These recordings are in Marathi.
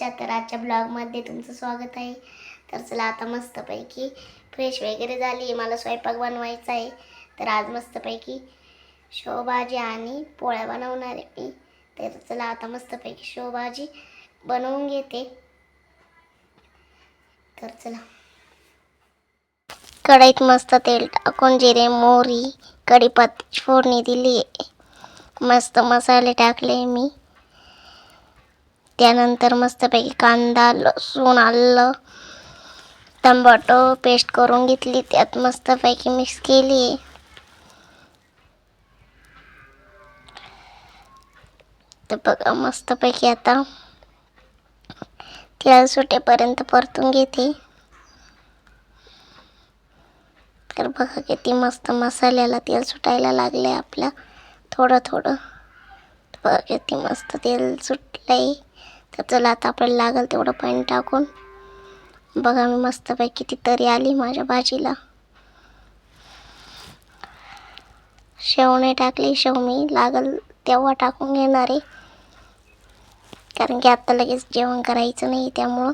मनीषा तर आजच्या ब्लॉगमध्ये तुमचं स्वागत आहे. तर चला आता मस्तपैकी फ्रेश वगैरे झाली आहे. मला स्वयंपाक बनवायचा आहे. तर आज मस्तपैकी शेवभाजी आणि पोळ्या बनवणार आहे मी. तर चला आता मस्तपैकी शेवभाजी बनवून घेते. तर चला. कढईत मस्त तेल टाकून जिरे मोहरी कढीपत्त्याची फोडणी दिली आहे. मस्त मसाले टाकले मी. त्यानंतर मस्तपैकी कांदा लसूण आलं टमाटो पेस्ट करून घेतली. त्यात मस्तपैकी मिक्स केली. तर बघा मस्तपैकी आता तेल सुटेपर्यंत परतून घेते. तर बघा किती मस्त मसाल्याला तेल सुटायला लागले आपल्या थोडं थोडं. बघा किती मस्त तेल सुटलंय. तर चला आता आपल्याला लागेल तेवढं पाणी टाकून. बघा मी मस्तपैकी ती तरी आली माझ्या भाजीला. शेवणे टाकली शेव मी लागल तेव्हा टाकून घेणार. आहे कारण की आत्ता लगेच जेवण करायचं नाही त्यामुळं.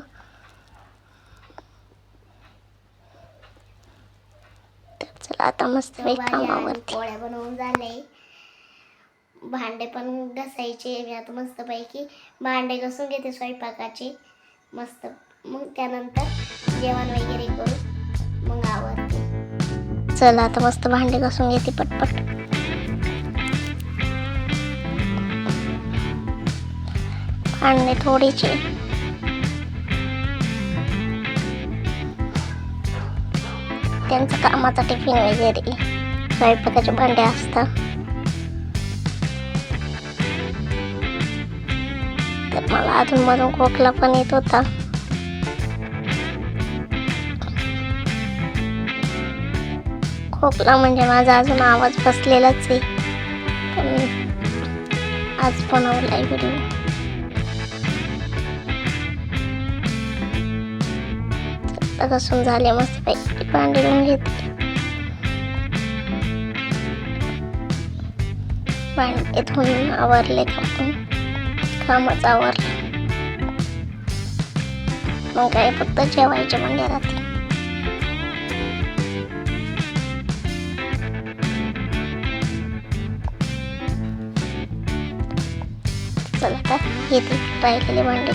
तर चला आता मस्त कामावरती. बनवून झाले. भांडे पण घासायचे. मी आता मस्तपैकी भांडे घासून घेते स्वयंपाकाचे. मस्त. मग त्यानंतर जेवण वगैरे करू मग आवडते चला आता मस्त भांडे घासून घेते पटपट. भांडे थोडेचे त्यांचं कामाचा टिफिन वगैरे. स्वयंपाकाचे भांडे असतात तर मला अजून मधून खोकला पण येत होता खोकला म्हणजे माझा अजून आवाज बसलेलाच आहे पण आज बनवलाय व्हिडिओ कसून झाले मस्त पैकी भांडी धुवून घेतली भांडे धुवून आवरले कापून कामच आवरलं मग काय फक्त जेवायचे म्हणजे रात्री चला आता येते. राहिलेले भांडे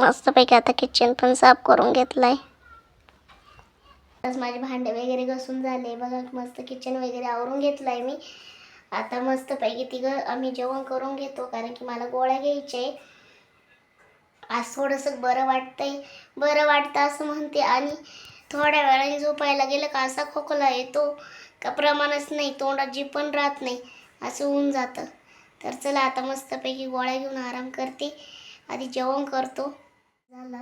मस्तपैकी आता किचन पण साफ करून घेतलाय. आज माझे भांडे वगैरे घसून झाले. बघा मस्त किचन वगैरे आवरून घेतलंय मी. आता मस्तपैकी तिघं आम्ही जेवण करून घेतो कारण की मला गोळ्या घ्यायच्या आज थोडंसं बरं वाटतंय. बरं वाटतं असं म्हणते आणि थोड्या वेळाने झोपायला गेलं का असा खोकला येतो का प्रमाणच नाही तोंडात जी पण राहत नाही असं होऊन जातं. तर चला आता मस्तपैकी गोळ्या घेऊन आराम करते. आधी जेवण करतो. झालं.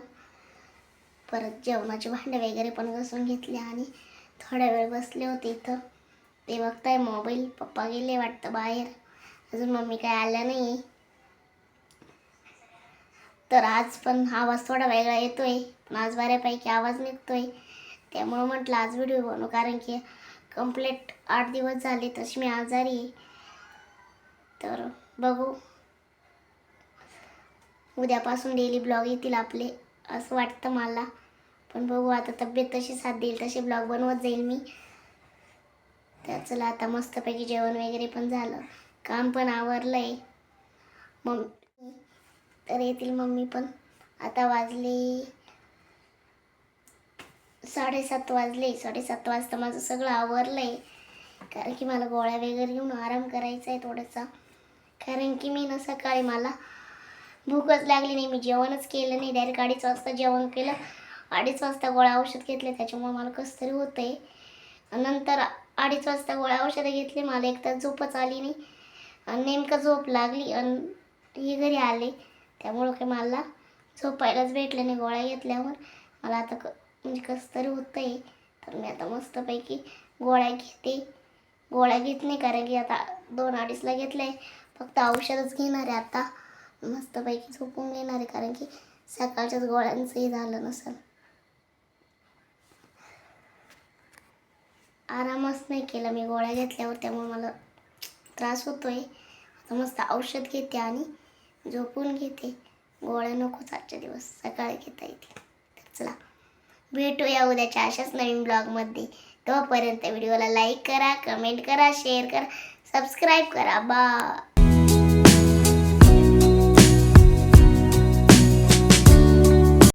परत जेवणाचे भांडे वगैरे पण घासून घेतले आणि थोड्या वेळ बसले होते इथं. ते बघताय मोबाईल पप्पा गेले वाटतं बाहेर. अजून मम्मी काय आल्या नाही तर आज पण आवाज थोडा वेगळा येतोय. पण आज बऱ्यापैकी आवाज निघतोय. त्यामुळं म्हटलं आज व्हिडिओ बनवू. कारण की कंप्लेट आठ दिवस झाले तशी मी आजारी आहे. तर बघू. उद्यापासून डेली ब्लॉग येतील आपले असं वाटतं मला. पण बघू आता तब्येत तशी साथ देईल तसे ब्लॉग बनवत जाईल मी. तर चला आता मस्तपैकी जेवण वगैरे पण झालं. काम पण आवरलं आहे मम्मी तर येतील मम्मी पण. आता वाजले साडेसात वाजले. साडेसात वाजता माझं सगळं आवरलं आहे कारण की मला गोळ्या वगैरे घेऊन आराम करायचा आहे थोडासा. कारण की मी ना सकाळी मला भूकच लागली नाही मी जेवणच केलं नाही. डायरेक्ट अडीच वाजता जेवण केलं. अडीच वाजता गोळ्या औषध घेतले त्याच्यामुळे मला कसं तरी होतं आहे नंतर अडीच वाजता गोळ्या औषधं घेतली मला एक तास झोपच आली नाही. आणि नेमकं झोप लागली आणि हे घरी आले. त्यामुळं काही मला झोपायलाच भेटलं नाही गोळ्या घेतल्यावर. मला आता क म्हणजे कसं तरी होतं आहे तर मी आता मस्तपैकी गोळ्या घेते. गोळ्या घेत नाही कारण की आता दोन अडीचला घेतलं आहे फक्त औषधच घेणार आहे आता. मस्तपैकी झोपून घेणार आहे कारण की सकाळच्याच गोळ्यांचंही झालं नसेल. आरामच नाही केला मी गोळ्या घेतल्यावर त्यामुळे मला त्रास होतोय. आता मस्त औषध घेते आणि झोपून घेते. गोळ्या नकोच आजच्या दिवस सकाळी घेता येते तर चला भेटूया उद्याच्या अशाच नवीन ब्लॉगमध्ये. तोपर्यंत व्हिडिओला लाईक करा कमेंट करा शेअर करा सबस्क्राईब करा. बा